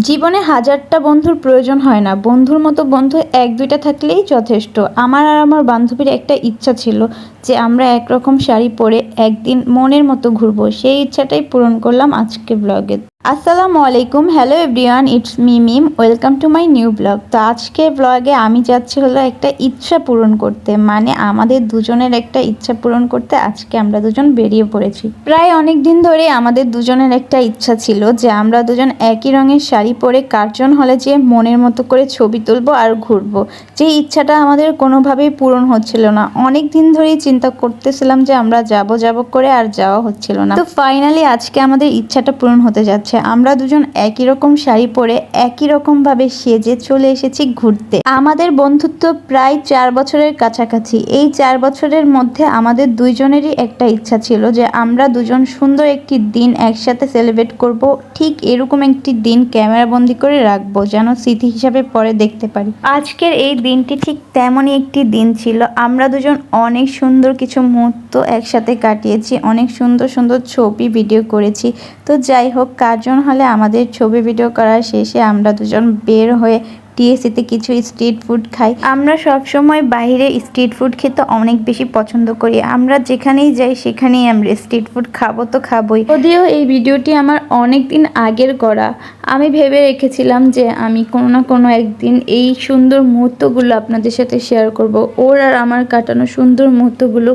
জীবনে হাজারটা বন্ধুর প্রয়োজন হয় না। বন্ধুর মতো বন্ধু এক দুইটা থাকলেই যথেষ্ট। আমার আর আমার বান্ধবীর একটা ইচ্ছা ছিল যে আমরা একরকম শাড়ি পরে একদিন মনের মতো ঘুরবো। সেই ইচ্ছাটাই পূরণ করলাম আজকে ব্লগে আসসালামু আলাইকুম। Hello everyone it's me Mim welcome to my new blog তো আজকে ব্লগে আমি যাচ্ছি হলো একটা ইচ্ছা পূরণ করতে মানে আমাদের দুজনের একটা ইচ্ছা পূরণ করতে আজকে আমরা দুজন বেরিয়ে পড়েছি। প্রায় অনেক দিন ধরে আমাদের দুজনের একটা ইচ্ছা ছিল যে আমরা দুজন একই রঙের শাড়ি পরে কার্জন হলে যে মনের মতো করে ছবি তুলবো আর ঘুরবো। যে ইচ্ছাটা আমাদের কোনোভাবেই পূরণ হচ্ছিল না। অনেক দিন ধরেই চিন্তা করতেছিলাম যে আমরা যাব যাব করে আর যাওয়া হচ্ছিল না। তো ফাইনালি আজকে আমাদের ইচ্ছাটা পূরণ হতে যাচ্ছে। আমরা দুজন একই রকম শাড়ি পরে একই রকম ভাবে সেজে চলে এসেছি ঘুরতে। আমাদের বন্ধুত্ব প্রায় চার বছরের কাছাকাছি। এই চার বছরের মধ্যে আমাদের দুইজনেরই একটা ইচ্ছা ছিল যে আমরা দুজন সুন্দর একটি দিন একসাথে সেলিব্রেট করব। ঠিক এরকম একটি দিন ক্যামেরা বন্দি করে রাখব যেন স্মৃতি হিসাবে পরে দেখতে পারি। আজকের এই দিনটি ঠিক তেমনই একটি দিন ছিল। আমরা দুজন অনেক সুন্দর কিছু মুহূর্ত একসাথে কাটিয়েছি, অনেক সুন্দর সুন্দর ছবি ভিডিও করেছি। তো যাই হোক কার্জন হলে আমাদের ছবি ভিডিও করার শেষে আমরা দুজন বের হয়ে টিএসিতে কিছু স্ট্রিট ফুড খাই। আমরা সব সময় বাইরে স্ট্রিট ফুড খেতে অনেক বেশি পছন্দ করি। আমরা যেখানেই যাই, সেখানেই আমরা স্ট্রিট ফুড খাব তো খাবোই। যদিও এই ভিডিওটি আমার অনেক দিন আগের করা, আমি ভেবে রেখেছিলাম যে আমি কোনো না কোনো একদিন এই সুন্দর মুহূর্তগুলো আপনাদের সাথে শেয়ার করব। ওর আর আমার কাটানো সুন্দর মুহূর্তগুলো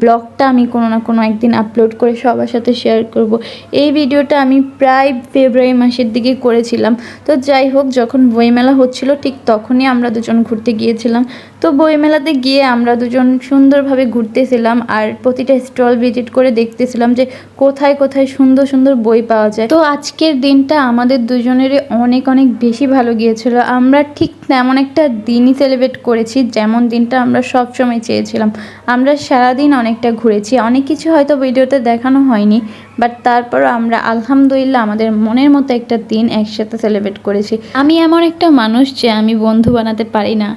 ব্লগটা আমি কোনো না কোনো একদিন আপলোড করে সবার সাথে শেয়ার করব। এই ভিডিওটা আমি প্রায় ফেব্রুয়ারি মাসের দিকে করেছিলাম। তো যাই হোক, যখন বইমেলা হচ্ছিল ঠিক তখনই আমরা দুজন ঘুরতে গিয়েছিলাম। তো বইমেলাতে গিয়ে আমরা দুজন সুন্দরভাবে ঘুরতেছিলাম আর প্রতিটা স্টল ভিজিট করে দেখতেছিলাম যে কোথায় কোথায় সুন্দর সুন্দর বই পাওয়া যায়। তো আজকের দিনটা আমাদের দুজনেরই অনেক অনেক বেশি ভালো গিয়েছিল। আমরা ঠিক তেমন একটা দিনই সেলিব্রেট করেছি যেমন দিনটা আমরা সব সময় চেয়েছিলাম। আমরা সারাদিন অনেকটা ঘুরেছি, অনেক কিছু হয়তো ভিডিওতে দেখানো হয়নি বাট তারপর আমরা আলহামদুলিল্লাহ আমাদের মনের মতো একটা দিন একসাথে সেলিব্রেট করেছি। আমি এমন একটা মানুষ যে আমি বন্ধু বানাতে পারি না।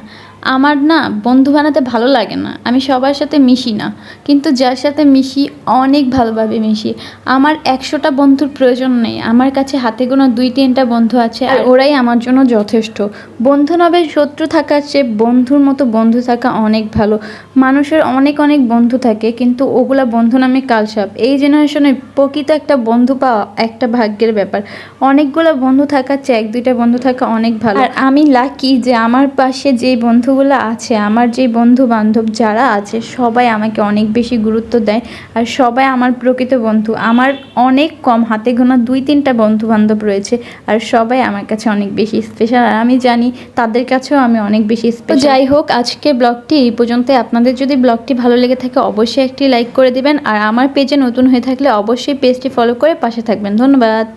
আমার না বন্ধু বানাতে ভালো লাগে না। আমি সবার সাথে মিশি না। কিন্তু যার সাথে মিশি, অনেক ভালোভাবে মিশি। আমার একশোটা বন্ধুর প্রয়োজন নেই। আমার কাছে হাতে গোনা দুই তিনটা বন্ধু আছে আর ওরাই আমার জন্য যথেষ্ট। বন্ধু নবে, শত্রু থাকার চেয়ে বন্ধুর মতো বন্ধু থাকা অনেক ভালো। মানুষের অনেক অনেক বন্ধু থাকে, কিন্তু ওগুলা বন্ধু নামে কালসাপ। এই জেনারেশনে প্রকৃত একটা বন্ধু পাওয়া একটা ভাগ্যের ব্যাপার। অনেকগুলো বন্ধু থাকার চেয়ে এক দুইটা বন্ধু থাকা অনেক ভালো। আর আমি লাকি যে আমার পাশে যেই বন্ধুগুলো আছে আমার যে বন্ধু বান্ধব যারা আছে সবাই আমাকে অনেক বেশি গুরুত্ব দেয় আর সবাই আমার প্রকৃত বন্ধু। আমার অনেক কম হাতে গোনা দুই তিনটা বন্ধু বান্ধব রয়েছে আর সবাই আমার কাছে অনেক বেশি স্পেশাল আর আমি জানি তাদের কাছেও আমি অনেক বেশি স্পেশাল যাই হোক আজকে ব্লগটি এই পর্যন্ত আপনাদের যদি ব্লগটি ভালো লেগে থাকে অবশ্যই একটি লাইক করে দিবেন আর আমার পেজে নতুন হয়ে থাকলে অবশ্যই পেজটি ফলো করে পাশে থাকবেন। ধন্যবাদ।